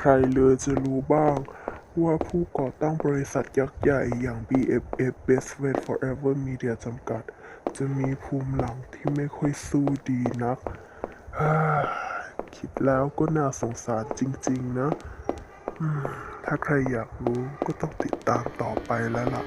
ใครเลยจะรู้บ้าง ว่าผู้ก่อตั้งบริษัทยักษ์ใหญ่อย่าง BFF Best Friend Forever Media จำกัด จะมีภูมิหลังที่ไม่ค่อยสู้ดีนัก คิดแล้วก็น่าสงสารจริง ๆ นะ ถ้าใครอยากรู้ก็ต้องติดตามต่อไปแล้วล่ะ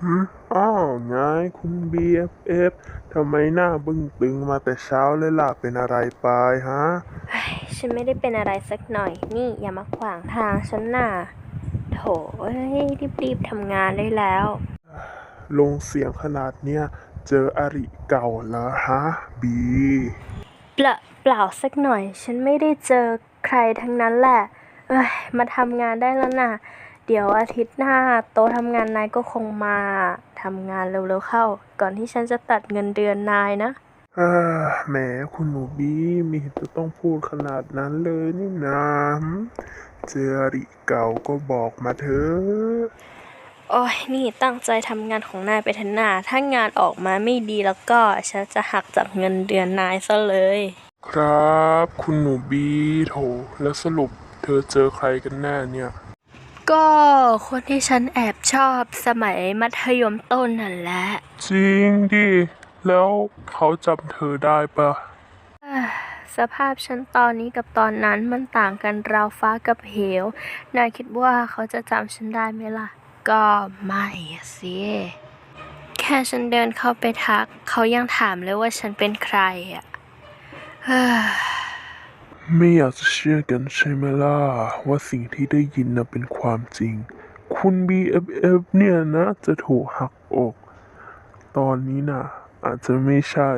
หืมอ้าวไง คุณ BFF ทำไมหน้าบึ้งตึงมาแต่เช้าเลยล่ะเป็นอะไรไปฮะ ฉันไม่ได้เป็นอะไรสักหน่อย นี่อย่ามาขวางทางฉันน่ะโถเอ้ยรีบๆทำงานได้แล้ว ลงเสียงขนาดเนี้ยเจออริเก่าแล้วฮะบีเปล่าเปล่าสักหน่อย ฉันไม่ได้เจอใครทั้งนั้นแหละ เอ้ยมาทำงานได้แล้วนะ เดี๋ยวอาทิตย์หน้าโต๊ะทำงานนายก็คงมาทำงานเร็วๆเข้า ก่อนที่ฉันจะตัดเงินเดือนนายนะอ่าแหมคุณหนูบีมีเห็นจะต้องพูดขนาดนั้นเลยนี่นาหืมเจออริเก่าก็บอกมาเถอะโอ้ยนี่ตั้งใจทำงานของนายไปเถอะนาถ้างานออกมาไม่ดีแล้วก็ ฉันจะหักจากเงินเดือนนายซะเลย ครับ คุณหนูบีโถแล้วสรุปเธอเจอใครกันแน่เนี่ย ก็คนที่ฉันแอบชอบสมัยมัธยมต้นนั่นแหละ จริงดิ แล้วเขาจำเธอได้ปะสภาพฉันตอนนี้กับตอนนั้นมันต่างกันราวฟ้ากับเหว นายคิดว่าเขาจะจำฉันได้ไหมล่ะ ก็ไม่อะสิ แค่ฉันเดินเข้าไปทัก เขายังถามเลยว่าฉันเป็นใครอะ ไม่อยากจะเชื่อกันใช่ไหมล่ะ ว่าสิ่งที่ได้ยินนะเป็นความจริง คุณ BFF เนี่ยนะ จะถูกหักอก ตอนนี้นะอาจจะไม่ใช่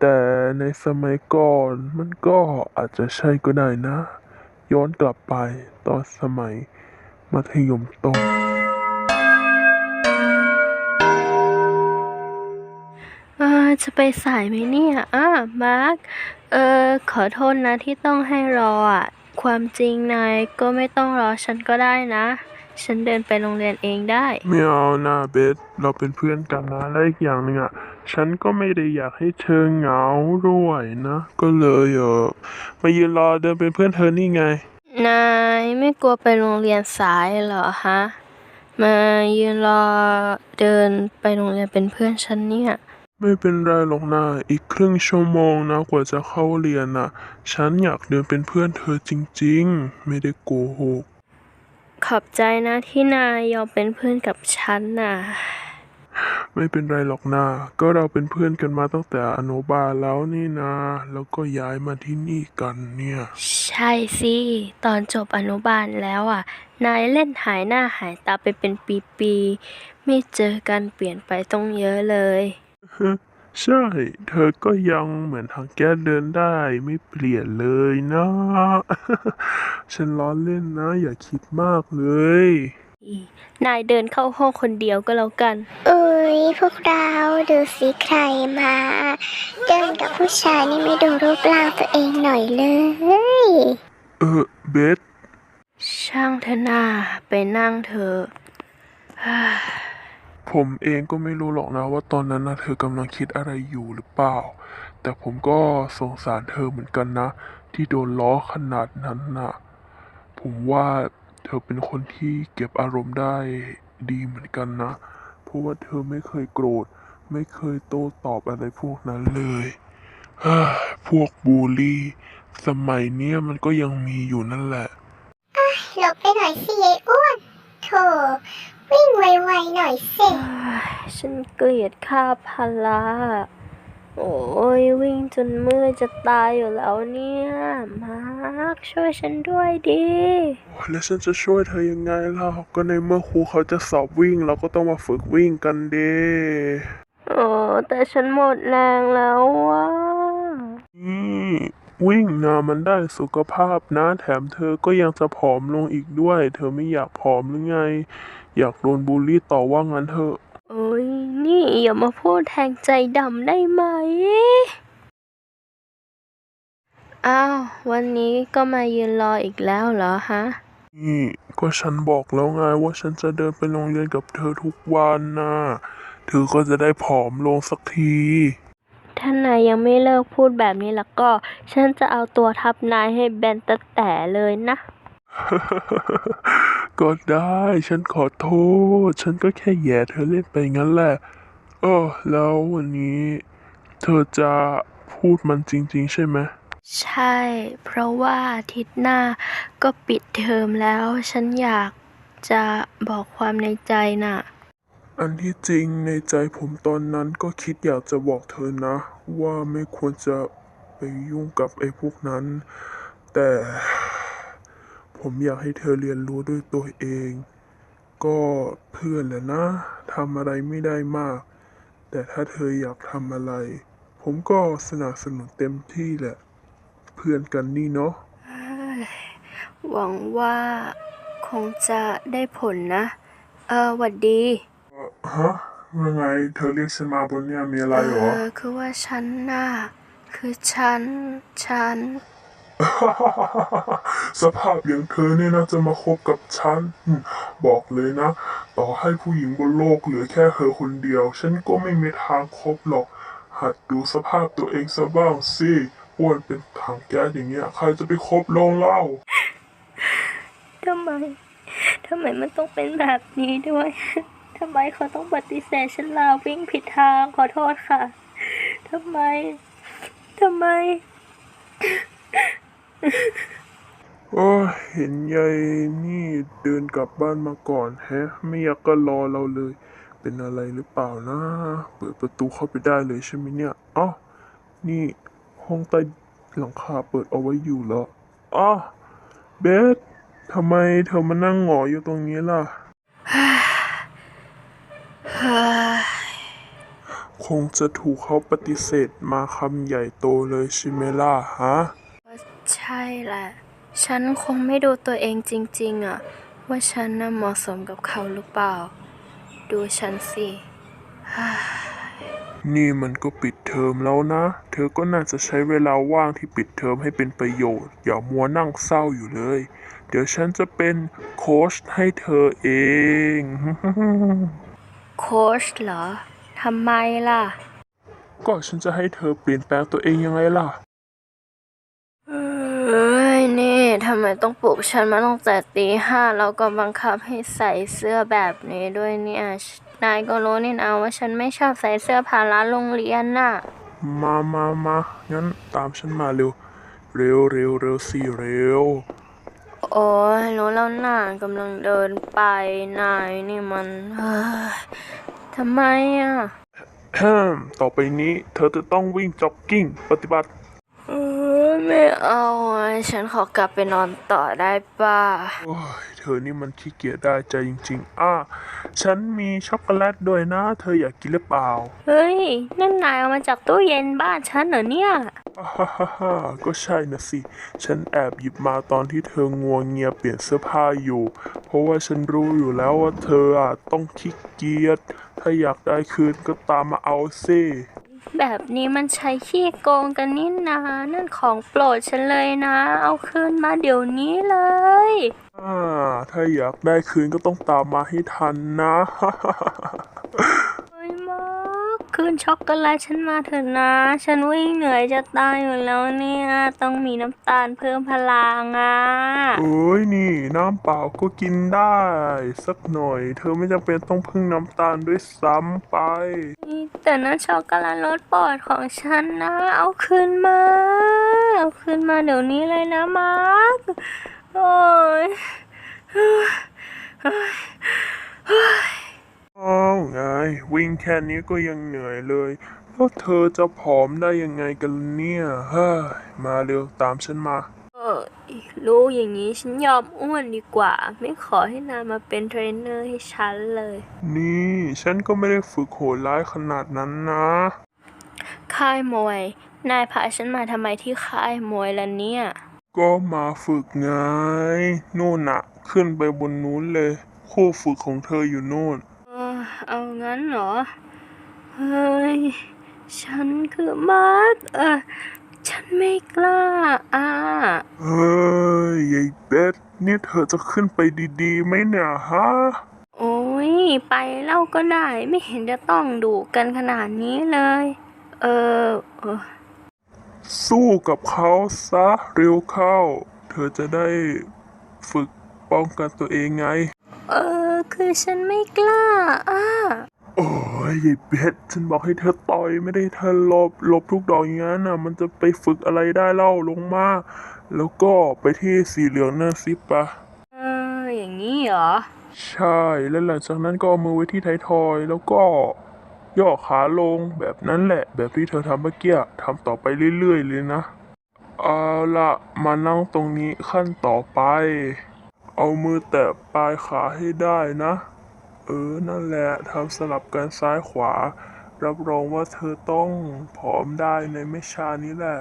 แต่ในสมัยก่อนมันก็อาจจะใช่ก็ได้นะ ย้อนกลับไปตอนสมัย มัธยมต้นจะไปสายไหมเนี่ยอ่ามาร์ค เออ ขอโทษนะที่ต้องให้รออะ ความจริงนายก็ไม่ต้องรอฉันก็ได้นะ ฉันเดินไปโรงเรียนเองได้ ไม่เอานะเบส เราเป็นเพื่อนกันนะ และอีกอย่างหนึ่งอะ ฉันก็ไม่ได้อยากให้เธอเหงาด้วยนะ ก็เลยเออมายืนรอเดินเป็นเพื่อนเธอนี่ไง นายไม่กลัวไปโรงเรียนสายเหรอฮะ มายืนรอเดินไปโรงเรียนเป็นเพื่อนฉันเนี่ย ไม่เป็นไรหรอกนะอีกครึ่งชั่วโมงนะกว่าจะเข้าเรียนนะฉันอยากเดินเป็นเพื่อนเธอจริงๆ ไม่ได้โกหก ขอบใจนะที่นายยอมเป็นเพื่อนกับฉันน่ะ ไม่เป็นไรหรอกนะก็เราเป็นเพื่อนกันมาตั้งแต่อนุบาลแล้วนี่นะแล้วก็ย้ายมาที่นี่กันเนี่ย ใช่สิ ตอนจบอนุบาลแล้วอะ นายเล่นหายหน้าหายตาไปเป็นปีๆ ไม่เจอกันเปลี่ยนไปต้องเยอะเลย ใช่ เธอก็ยังเหมือนทางแก้เดินได้ไม่เปลี่ยนเลยนะ ฉันล้อเล่นนะ อย่าคิดมากเลย นายเดินเข้าห้องคนเดียวก็แล้วกัน เอ้ยพวกเราดูสิใครมา เดินกับผู้ชายนี่ไม่ดูรูปร่างตัวเองหน่อยเลย เออเบสช่างเถอะนาไปนั่งเถอะ ผมเองก็ไม่รู้หรอกนะว่าตอนนั้นนะเธอกำลังคิดอะไรอยู่หรือเปล่า แต่ผมก็สงสารเธอเหมือนกันนะ ที่โดนล้อขนาดนั้นนะผมว่าเธอเป็นคนที่เก็บอารมณ์ได้ดีเหมือนกันนะ เพราะว่าเธอไม่เคยโกรธ ไม่เคยโต้ตอบอะไรพวกนั้นเลยพวกบูลลี่ สมัยเนี้ยมันก็ยังมีอยู่นั่นแหละหลบไปหน่อยสิยายอ้วนโถ วิ่งไวๆหน่อยสิฉันเกลียดค่าพละโอ้ยวิ่งจนเมื่อยจะตายอยู่แล้วเนี่ยมาร์คช่วยฉันด้วยดิแล้วฉันจะช่วยเธอยังไงล่ะก็ในเมื่อครูเขาจะสอบวิ่ง เราก็ต้องมาฝึกวิ่งกันเด้โอ้แต่ฉันหมดแรงแล้วว่ะนี่วิ่งนะมันได้สุขภาพนะ แถมเธอก็ยังจะผอมลงอีกด้วย เธอไม่อยากผอมหรือไง อยากโดนบูลลี่ต่อว่างั้นเถอะโอ้ย นี่อย่ามาพูดแทงใจดำได้ไหม อ้าว วันนี้ก็มายืนรออีกแล้วเหรอฮะ นี่ ก็ฉันบอกแล้วไงว่าฉันจะเดินไปโรงเรียนกับเธอทุกวันนะเธอก็จะได้ผอมลงสักที ถ้านายยังไม่เลิกพูดแบบนี้แล้วก็ ฉันจะเอาตัวทับนายให้แบนตะแต่เลยนะ ก็ได้ ฉันขอโทษ ฉันก็แค่แหย่เธอเล่นไปงั้นแหละเออแล้ววันนี้ เธอจะพูดมันจริง ๆ ใช่ไหม ใช่ เพราะว่าอาทิตย์หน้าก็ปิดเทอมแล้ว ฉันอยากจะบอกความในใจน่ะ อันที่จริงในใจผมตอนนั้นก็คิดอยากจะบอกเธอนะ ว่าไม่ควรจะไปยุ่งกับไอ้พวกนั้น แต่ ผมอยากให้เธอเรียนรู้ด้วยตัวเอง ก็เพื่อนแหละนะทำอะไรไม่ได้มาก แต่ถ้าเธออยากทำอะไร ผมก็สนับสนุนเต็มที่แหละ เพื่อนกันนี่เนาะหวังว่าคงจะได้ผลนะ เออหวัดดีฮะยังไงเธอเรียกฉันมาบนเนี่ยมีอะไรเหรอ เออคือว่าฉันน่ะคือฉัน ฉัน สภาพอย่างเธอเนี่ยนะจะมาคบกับฉัน บอกเลยนะ ต่อให้ผู้หญิงบนโลกเหลือแค่เธอคนเดียว ฉันก็ไม่มีทางคบหรอก หัดดูสภาพตัวเองซะบ้างสิอ้วนเป็นถังแก๊สอย่างเงี้ย ใครจะไปคบลงเล่าทำไมทำไมมันต้องเป็นแบบนี้ด้วยทำไมเขาต้องปฏิเสธฉันลาวิ่งผิดทางขอโทษค่ะทำไมทำไม โอ้ยเห็นยายนี่เดินกลับบ้านมาก่อนแฮะ ไม่อยากก็รอเราเลย เป็นอะไรหรือเปล่านะ เปิดประตูเข้าไปได้เลยใช่ไหมเนี่ยอ้าวนี่ห้องใต้หลังคาเปิดเอาไว้อยู่เหรออ้าวเบสทำไมเธอมานั่งหงออยู่ตรงนี้ล่ะ คงจะถูกเขาปฏิเสธมาคำใหญ่โตเลยใช่ไหมล่ะฮะ ช่แหละ ฉันคงไม่ดูตัวเองจริง ๆอะว่าฉันน่ะเหมาะสมกับเขาหรือเปล่า ดูฉันสินี่มันก็ปิดเทอมแล้วนะ เธอก็น่าจะใช้เวลาว่างที่ปิดเทอมให้เป็นประโยชน์ อย่ามัวนั่งเศร้าอยู่เลย เดี๋ยวฉันจะเป็นโค้ชให้เธอเอง โค้ชเหรอ ทำไมล่ะ ก็ฉันจะให้เธอเปลี่ยนแปลงตัวเองยังไงล่ะเอ้ยนี่ทำไมต้องปลุกฉันมาตั้งแต่ตีห้าแล้วก็บังคับให้ใส่เสื้อแบบนี้ด้วยเนี่ยนายก็รู้นี่นะว่าฉันไม่ชอบใส่เสื้อผ้าร้านโรงเรียนน่ะ มามามางั้นตามฉันมาเร็ว เร็วเร็วเร็วสิเร็ว โอ้ยรู้แล้วน่ะกำลังเดินไปนายนี่มันเฮ้ยทำไมอะแฮมต่อไปนี้เธอจะต้องวิ่งจ็อกกิ้ง ปฏิบัติเออ ไม่เอาอะฉันขอกลับไปนอนต่อได้ป่ะ โอ้ยเธอนี่มันขี้เกียจได้ใจจริงๆ อะฉันมีช็อกโกแลตด้วยนะ เธออยากกินหรือเปล่าเฮ้ย นั่นนายเอามาจากตู้เย็นบ้านฉันเหรอเนี่ย อ่าฮ่าฮ่าฮ่าก็ใช่นะสิ ฉันแอบหยิบมาตอนที่เธองัวเงียเปลี่ยนเสื้อผ้าอยู่ เพราะว่าฉันรู้อยู่แล้วว่าเธออะต้องขี้เกียจ ถ้าอยากได้คืนก็ตามมาเอาซิ แบบนี้มันใช้ขี้โกงกันนี่นานั่นของโปรดฉันเลยนะ เอาคืนมาเดี๋ยวนี้เลย อ่า ถ้าอยากได้คืนก็ต้องตามมาให้ทันนะ คคืนช็อกโกแลตฉันมาเถอะนะ ฉันวิ่งเหนื่อยจะตายอยู่แล้วเนี่ย ต้องมีน้ำตาลเพิ่มพลังอะเอ้ยนี่ น้ำเปล่าก็กินได้ สักหน่อย เธอไม่จำเป็นต้องพึ่งน้ำตาลด้วยซ้ำไปนี่แต่นั่นช็อกโกแลตรสโปรดของฉันนะ เอาคืนมา เอาคืนมาเดี๋ยวนี้เลยนะมาร์คโอ้ยอ้าวไงวิ่งแค่นี้ก็ยังเหนื่อยเลย แล้วเธอจะผอมได้ยังไงกันเนี่ยเฮ้ยมาเร็วตามฉันมา เออรู้อย่างนี้ฉันยอมอ้วนดีกว่า ไม่ขอให้นายมาเป็นเทรนเนอร์ให้ฉันเลย นี่ฉันก็ไม่ได้ฝึกโหดร้ายขนาดนั้นนะ ค่ายมวย นายพาฉันมาทำไมที่ค่ายมวยล่ะเนี่ย ก็มาฝึกไงนู่นน่ะขึ้นไปบนนู้นเลย คู่ฝึกของเธออยู่นู่น เออเอางั้นเหรอ เฮ้ย ฉันคือมาร์คเออฉันไม่กล้าอ่าเฮ้ยยายเบสนี่เธอจะขึ้นไปดีๆไหมเนี่ยฮะ โอ้ย ไปเล่าก็ได้ไม่เห็นจะต้องดุกันขนาดนี้เลย เออเออ สู้กับเขาซะเร็วเข้า เธอจะได้ฝึกป้องกันตัวเองไง เออ คือฉันไม่กล้าอ่าโอ้ยยายเบสฉันบอกให้เธอต่อยไม่ได้เธอหลบหลบทุกดอกอย่างนั้นน่ะ มันจะไปฝึกอะไรได้เล่าลงมา แล้วก็ไปที่สีเหลืองนั่นสิปะเอออย่างนี้เหรอ ใช่ แล้วหลังจากนั้นก็เอามือไว้ที่ไทยทอยแล้วก็ ย่อขาลงแบบนั้นแหละ แบบที่เธอทำเมื่อกี้ทำต่อไปเรื่อยๆเลยนะ เอาละมานั่งตรงนี้ขั้นต่อไป เอามือแตะปลายขาให้ได้นะ เออ นั่นแหละทำสลับกันซ้ายขวา รับรองว่าเธอต้องผอมได้ในไม่ช้านี้แหละ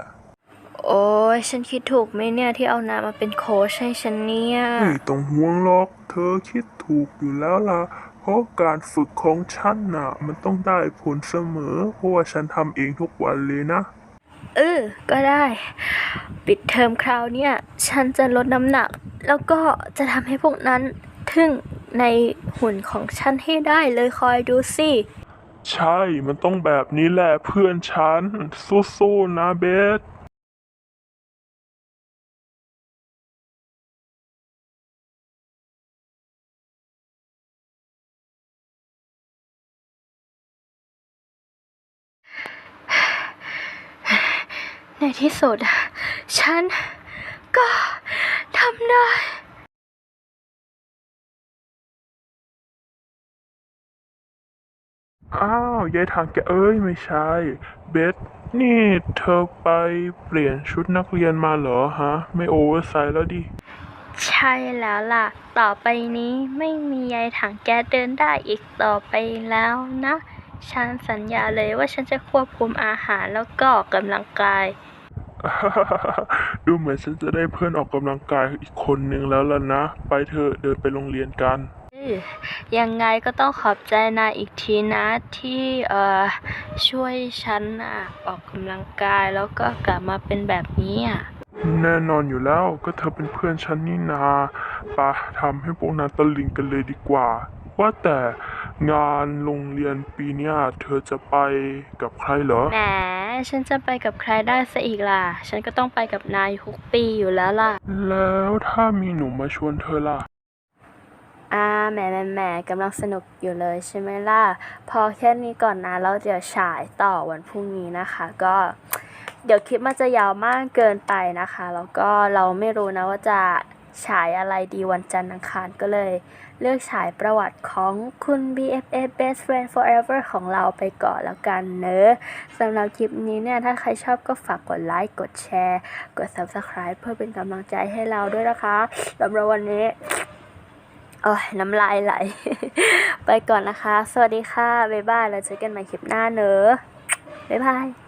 โอ้ยฉันคิดถูกไหมเนี่ยที่เอานายมาเป็นโค้ชให้ฉันเนี่ย ไม่ต้องห่วงหรอก เธอคิดถูกอยู่แล้วล่ะ เพราะการฝึกของฉันน่ะ มันต้องได้ผลเสมอ เพราะว่าฉันทำเองทุกวันเลยนะ เออ ก็ได้ ปิดเทอมคราวเนี้ยฉันจะลดน้ำหนัก แล้วก็จะทำให้พวกนั้นทึ่งในหุ่นของฉันให้ได้เลยคอยดูสิ ใช่ มันต้องแบบนี้แหละเพื่อนฉันสู้ๆนะเบส ที่สุด ฉันก็ทำได้อ้าวยายทางแกเอ้ยไม่ใช่ เบสนี่เธอไปเปลี่ยนชุดนักเรียนมาเหรอฮะ ไม่โอเวอร์ไซส์แล้วดิ ใช่แล้วล่ะ ต่อไปนี้ไม่มียายถังแก๊สเดินได้อีกต่อไปแล้วนะ ฉันสัญญาเลยว่าฉันจะควบคุมอาหารแล้วก็ออกกำลังกาย ดูเหมือนฉันจะได้เพื่อนออกกำลังกายอีกคนนึงแล้วล่ะนะ ไปเถอะเดินไปโรงเรียนกันเออยังไงก็ต้องขอบใจนายอีกทีนะที่เอ่อช่วยฉันน่ะออกกำลังกายแล้วก็กลับมาเป็นแบบนี้อะแน่นอนอยู่แล้วก็เธอเป็นเพื่อนฉันนี่นาปะทำให้พวกนั้นตะลิงกันเลยดีกว่า ว่าแต่ งานโรงเรียนปีเนี้ยเธอจะไปกับใครเหรอ แหม ฉันจะไปกับใครได้ซะอีกล่ะ ฉันก็ต้องไปกับนายทุกปีอยู่แล้วล่ะ แล้วถ้ามีหนุ่มมาชวนเธอล่ะ อ่าแหมแหมแหมกำลังสนุกอยู่เลยใช่ไหมล่ะ พอแค่นี้ก่อนนะ แล้วเดี๋ยวฉายต่อวันพรุ่งนี้นะคะ ก็ เดี๋ยวคลิปมันจะยาวมากเกินไปนะคะ แล้วก็เราไม่รู้นะว่าจะ ฉายอะไรดีวันจันทร์อังคารก็เลย เลือกฉายประวัติของคุณ BFF Best Friend Forever ของเราไปก่อนแล้วกันเนอะสำหรับคลิปนี้เนี่ย ถ้าใครชอบก็ฝากกดไลค์ กดแชร์ กด Subscribe เพื่อเป็นกำลังใจให้เราด้วยนะคะสำหรับวันนี้โอ้ยน้ำลายไหล ไปก่อนนะคะ สวัสดีค่ะ บ๊ายบาย แล้วเจอกันใหม่คลิปหน้าเนอะบ๊ายบาย